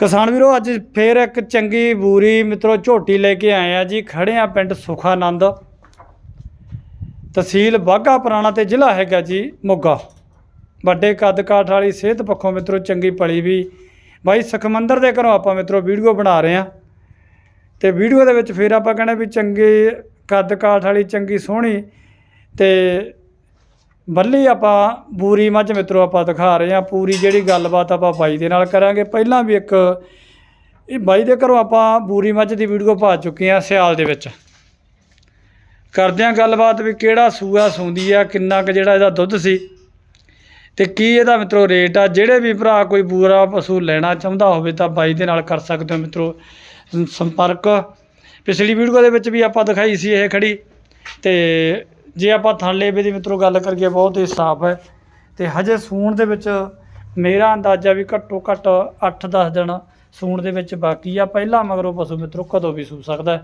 ਕਿਸਾਨ ਵੀਰੋ, ਅੱਜ ਫੇਰ ਇੱਕ ਚੰਗੀ ਬੂਰੀ ਮਿੱਤਰੋ, ਝੋਟੀ ਲੈ ਕੇ ਆਏ ਆ ਜੀ। ਖੜੇ ਆ ਪਿੰਡ ਸੁਖਾਨੰਦ। ਤਹਿਸੀਲ ਬਾਘਾ ਪੁਰਾਣਾ ਤੇ ਜ਼ਿਲ੍ਹਾ ਹੈਗਾ ਜੀ, ਮੋਗਾ। ਵੱਡੇ ਕੱਦ ਕਾਠ ਵਾਲੀ ਸਿਹਤ ਪੱਖੋਂ ਮਿੱਤਰੋ, ਚੰਗੀ ਪਲੀ ਵੀ। ਬਾਈ ਸੁਖਮੰਦਰ ਦੇ ਘਰੋਂ ਆਪਾਂ ਮਿੱਤਰੋ ਵੀਡੀਓ ਬਣਾ ਰਹੇ ਆ। ਤੇ ਵੀਡੀਓ ਦੇ ਵਿੱਚ ਫੇਰ ਆਪਾਂ ਕਹਿੰਦੇ ਵੀ ਚੰਗੇ ਕੱਦ ਕਾਠ ਵਾਲੀ, ਚੰਗੀ ਸੋਹਣੀ ਤੇ ਬੱਲੀ ਆਪਾਂ, ਬੂਰੀ ਮੱਝ ਮਿੱਤਰੋ ਆਪਾਂ ਦਿਖਾ ਰਹੇ ਹਾਂ, ਪੂਰੀ ਜਿਹੜੀ ਗੱਲਬਾਤ ਆਪਾਂ ਬਾਈ ਦੇ ਨਾਲ ਕਰਾਂਗੇ। ਪਹਿਲਾਂ ਵੀ ਇੱਕ, ਇਹ ਬਾਈ ਦੇ ਘਰੋਂ ਆਪਾਂ ਬੂਰੀ ਮੱਝ ਦੀ ਵੀਡੀਓ ਪਾ ਚੁੱਕੇ ਹਾਂ ਸਿਆਲ ਦੇ ਵਿੱਚ। ਕਰਦੇ ਹਾਂ ਗੱਲਬਾਤ ਵੀ ਕਿਹੜਾ ਸੂਆ ਸੂੰਦੀ ਆ, ਕਿੰਨਾ ਕੁ ਜਿਹੜਾ ਇਹਦਾ ਦੁੱਧ ਸੀ ਤੇ ਕੀ ਇਹਦਾ ਮਿੱਤਰੋ ਰੇਟ ਆ। ਜਿਹੜੇ ਵੀ ਭਰਾ ਕੋਈ ਬੂਰਾ ਪਸ਼ੂ ਲੈਣਾ ਚਾਹੁੰਦਾ ਹੋਵੇ ਤਾਂ ਬਾਈ ਦੇ ਨਾਲ ਕਰ ਸਕਦੇ ਹੋ ਮਿੱਤਰੋ ਸੰਪਰਕ। ਪਿਛਲੀ ਵੀਡੀਓ ਦੇ ਵਿੱਚ ਵੀ ਆਪਾਂ ਦਿਖਾਈ ਸੀ ਇਹ ਖੜੀ ਤੇ ਜੇ ਆਪਾਂ ਥਾਲੇ ਦੀ ਮਿੱਤਰੋ ਗੱਲ ਕਰੀਏ ਬਹੁਤ ਹੀ ਸਾਫ਼ ਹੈ। ਤੇ ਹਜੇ ਸੂਣ ਦੇ ਵਿੱਚ ਮੇਰਾ ਅੰਦਾਜ਼ਾ ਵੀ ਘੱਟੋ ਘੱਟ 8-10 ਦਿਨ ਸੂਣ ਦੇ ਵਿੱਚ ਬਾਕੀ ਆ। ਪਹਿਲਾ ਮਗਰੋਂ ਪਸ਼ੂ ਮਿੱਤਰੋ ਕਦੋਂ ਵੀ ਸੂ ਸਕਦਾ ਹੈ।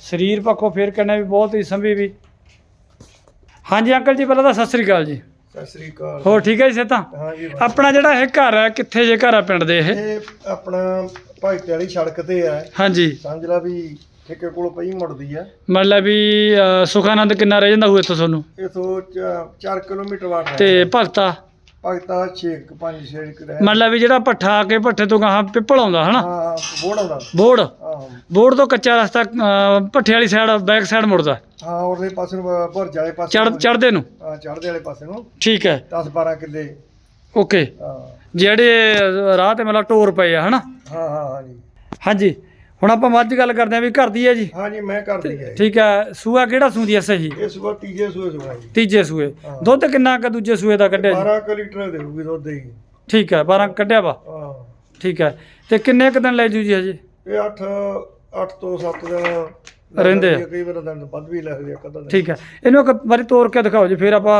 ਸਰੀਰ ਪੱਖੋਂ ਫਿਰ ਕਹਿੰਦੇ ਵੀ ਬਹੁਤ ਹੀ ਸੰਭੀ ਵੀ। ਹਾਂਜੀ ਅੰਕਲ ਜੀ ਪਹਿਲਾਂ ਤਾਂ ਸਤਿ ਸ੍ਰੀ ਅਕਾਲ ਜੀ। ਸਤਿ ਸ੍ਰੀ ਅਕਾਲ ਹੋਰ ਠੀਕ ਹੈ ਜੀ ਸੇਤਾ ਹਾਂ ਆਪਣਾ ਜਿਹੜਾ ਇਹ ਘਰ ਹੈ ਕਿੱਥੇ ਜੇ ਘਰ ਆ ਪਿੰਡ ਦੇ ਇਹ? ਇਹ ਆਪਣਾ ਭਾਈਤੇ ਵਾਲੀ ਸੜਕ ਤੇ ਆ। ਹਾਂਜੀ। ਸਮਝ ਲਾ ਵੀ ਠੇਕੇ ਕੋਲ ਪਈ ਮੁੜਦੀ ਆ। ਮਤਲਬ ਵੀ ਅ, ਸੁਖਾਨੰਦ ਕਿੰਨਾ ਰਹਿ ਜਾਂਦਾ ਹੋਊ ਇੱਥੋਂ ਤੁਹਾਨੂੰ? ਇਥੋਂ 4 ਕਿਲੋਮੀਟਰ ਵਾਟ ਹੈ ਤੇ ਭਗਤਾ? ਭਗਤਾ 6 5 6 ਕਿ ਮਤਲਬ ਵੀ ਜਿਹੜਾ ਪੱਠਾ ਆ ਕੇ ਪੱਠੇ ਤੋਂ ਗਾਹਾਂ ਪਿੱਪਲ ਆਉਂਦਾ ਹਨਾ? ਹਾਂ ਬੋੜ ਆਉਂਦਾ। ਬੋੜ? ਆਹੋ ਬੋੜ ਤੋਂ ਕੱਚਾ ਰਸਤਾ ਅ, ਭੱਠੇ ਵਾਲੀ ਸਾਈਡ ਬੈਕ ਸਾਈਡ ਮੁੜਦਾ? ਹਾਂ ਉਹਦੇ ਪਾਸੇ ਨੂੰ ਭੁਰਜ ਵਾਲੇ ਪਾਸੇ ਚੜ ਚੜਦੇ ਨੂੰ? ਹਾਂ ਚੜਦੇ ਵਾਲੇ ਪਾਸੇ ਨੂੰ। ਠੀਕ ਹੈ। 10 12 ਕਿੱਲੇ। ਓਕੇ। ਹਾਂ। ਜਿਹੜੇ ਰਾਹ ਤੇ ਮਤਲਬ ਟੋਰ ਪਏ ਆ ਹਨਾ? ਹਾਂ ਹਾਂ ਹਾਂ ਜੀ ਹਾਂਜੀ। ਹੁਣ ਆਪਾਂ ਮੱਝ ਗੱਲ ਕਰਦੇ ਆ ਵੀ ਘਰ ਦੀ ਹੈ ਜੀ। ਹਾਂ ਜੀ ਮੈਂ ਕਰਦੀ ਹੈ ਠੀਕ ਹੈ ਸੂਆ ਕਿਹੜਾ ਸੂੰਦੀ ਐ ਸਹੀ ਇਹ ਸਵੇਰ ਤੀਜੇ ਸੂਏ ਸੁਣਾ ਜੀ। ਤੀਜੇ ਸੂਏ। ਹਾਂ। ਦੁੱਧ ਕਿੰਨਾ ਕ ਦੂਜੇ ਸੂਏ ਦਾ ਕੱਢਿਆ ਜੀ? 12 ਕੁ ਲੀਟਰ ਦੇਊਗੀ ਦੁੱਧ ਦੀ ਠੀਕ ਹੈ 12 ਕੱਢਿਆ ਵਾ? ਹਾਂ। ਠੀਕ ਹੈ ਤੇ ਕਿੰਨੇ ਕ ਦਿਨ ਲੈ ਜੂ ਜੀ ਹਜੇ? ਇਹ 8 8 ਤੋਂ 7 ਦਿਨ ਰਹਿੰਦੇ ਆ। ਕਈ ਵਾਰ ਦਿਨ ਵੱਧ ਵੀ ਲੱਗਦੇ ਆ ਕਦਾਂ ਠੀਕ ਹੈ ਇਹਨੂੰ ਇੱਕ ਵਾਰੀ ਤੋੜ ਕੇ ਦਿਖਾਓ ਜੀ ਫਿਰ ਆਪਾਂ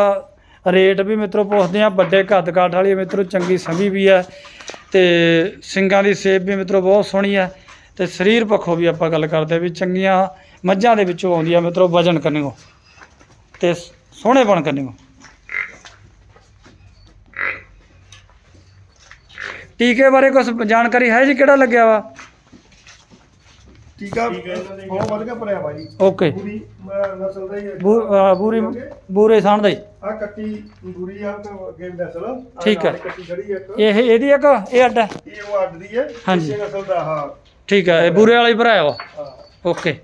ਰੇਟ ਵੀ ਮਿੱਤਰੋ ਪੁੱਛਦੇ ਆ ਵੱਡੇ ਕੱਦ ਕਾਠ ਵਾਲੀ ਮਿੱਤਰੋ ਚੰਗੀ ਸੰਭੀ ਵੀ ਹੈ ਤੇ ਸਿੰਗਾਂ ਦੀ ਸੇਪ ਵੀ ਮਿੱਤਰੋ ਬਹੁਤ ਸੋਹਣੀ ਹੈ। ਤੇ ਸਰੀਰ ਪੱਖੋਂ ਵੀ ਆਪਾਂ ਗੱਲ ਕਰਦੇ ਵੀ ਚੰਗੀਆਂ ਮੱਝਾਂ ਦੇ ਵਿੱਚੋਂ ਆਉਂਦੀ ਆ ਮਿੱਤਰੋ, ਵਜਨ ਕਰਨੀਓ ਤੇ ਸੋਹਣੇ ਬਣ ਕਰਨੀਓ ਟੀਕੇ ਬਾਰੇ ਕੁਝ ਜਾਣਕਾਰੀ ਹੈ ਜੀ? ਕਿਹੜਾ ਲੱਗਿਆ ਵਾ? ਠੀਕ ਆ? ਬਹੁਤ ਵਧੀਆ ਭਰਿਆ ਬਾਈ। ਓਕੇ। ਪੂਰੀ ਨਸਲ ਦਾ ਹੀ ਬੂਰੀ ਬੂਰੇ ਸਾਣ ਦਾ ਹੀ। ਆ ਕੱਟੀ ਬੁਰੀ ਆ ਤਾਂ ਅੱਗੇ ਨਸਲ। ਠੀਕ ਹੈ। ਕੱਟੀ ਖੜੀ ਇੱਕ। ਇਹ ਇਹਦੀ ਇੱਕ ਇਹ ਅੱਡ ਹੈ ਇਹ ਉਹ ਅੱਡ ਦੀ ਹੈ ਹਾਂਜੀ। ਨਸਲ ਦਾ ਹਾਂ। ਠੀਕ ਹੈ ਇਹ ਬੂਰੇ ਵਾਲਾ ਹੀ ਭਰਾਇਆ ਵਾ। ਹਾਂ। ਓਕੇ।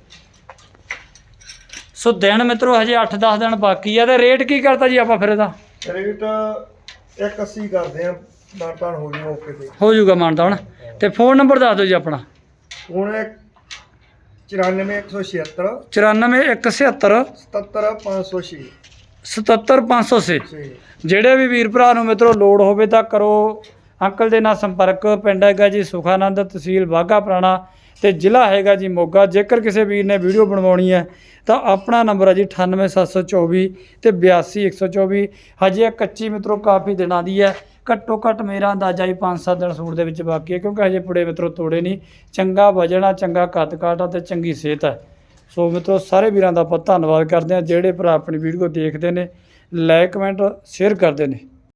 ਸੋ ਦਿਨ ਮਿੱਤਰੋ ਹਜੇ 8-10 ਦਿਨ ਬਾਕੀ ਆ ਤੇ ਰੇਟ ਕੀ ਕਰਤਾ ਜੀ ਆਪਾਂ ਫਿਰ ਇਹਦਾ? ਰੇਟ 180 ਕਰਦੇ ਆ ਨਾਟਾਂ ਹੋ ਜੂ ਮੌਕੇ ਤੇ। ਹੋ ਜਾਊਗਾ ਮਾਨਤਾ ਹੁਣ ਤੇ ਫੋਨ ਨੰਬਰ ਦੱਸ ਦਿਓ ਜੀ ਆਪਣਾ। ਹੁਣ 94176 94177 77506 77506 ਛੇ। ਜਿਹੜੇ ਵੀ ਵੀਰ ਭਰਾ ਨੂੰ ਮਿੱਤਰੋ ਲੋੜ ਹੋਵੇ ਤਾਂ ਕਰੋ। ਅੰਕਲ ਦੇ ਨਾਲ ਸੰਪਰਕ। ਪਿੰਡ ਹੈਗਾ ਜੀ ਸੁਖਾਨੰਦ ਤਹਿਸੀਲ ਬਾਘਾ ਪੁਰਾਣਾ ਤੇ ਜ਼ਿਲ੍ਹਾ ਹੈਗਾ ਜੀ ਮੋਗਾ। ਜੇਕਰ ਕਿਸੇ ਵੀਰ ਨੇ ਵੀਡੀਓ ਬਣਵਾਉਣੀ ਹੈ ਤਾਂ ਆਪਣਾ ਨੰਬਰ ਹੈ ਜੀ 98724 ਤੇ 82124 ਹਜੇ ਕੱਚੀ ਮਿੱਤਰੋ ਕਾਫੀ ਦਿਨਾਂ ਦੀ ਹੈ। ਘੱਟੋ ਘੱਟ ਮੇਰਾ ਅੰਦਾਜ਼ਾ ਹੀ 5-7 ਦਿਨ ਸੂਟ ਦੇ ਵਿੱਚ ਬਾਕੀ ਹੈ, ਕਿਉਂਕਿ ਹਜੇ ਪੁੜੇ ਮਿੱਤਰੋ ਤੋੜੇ ਨਹੀਂ। ਚੰਗਾ ਵਜਨ ਆ, ਚੰਗਾ ਕੱਦ ਕਾਠ ਆ ਤੇ ਚੰਗੀ ਸਿਹਤ ਹੈ ਸੋ ਮਿੱਤਰੋ, ਸਾਰੇ ਵੀਰਾਂ ਦਾ ਆਪਾਂ ਧੰਨਵਾਦ ਕਰਦੇ ਹਾਂ। ਜਿਹੜੇ ਭਰਾ ਆਪਣੀ ਵੀਡੀਓ ਦੇਖਦੇ ਨੇ ਲਾਈਕ ਕਮੈਂਟ ਸ਼ੇਅਰ ਕਰਦੇ ਨੇ।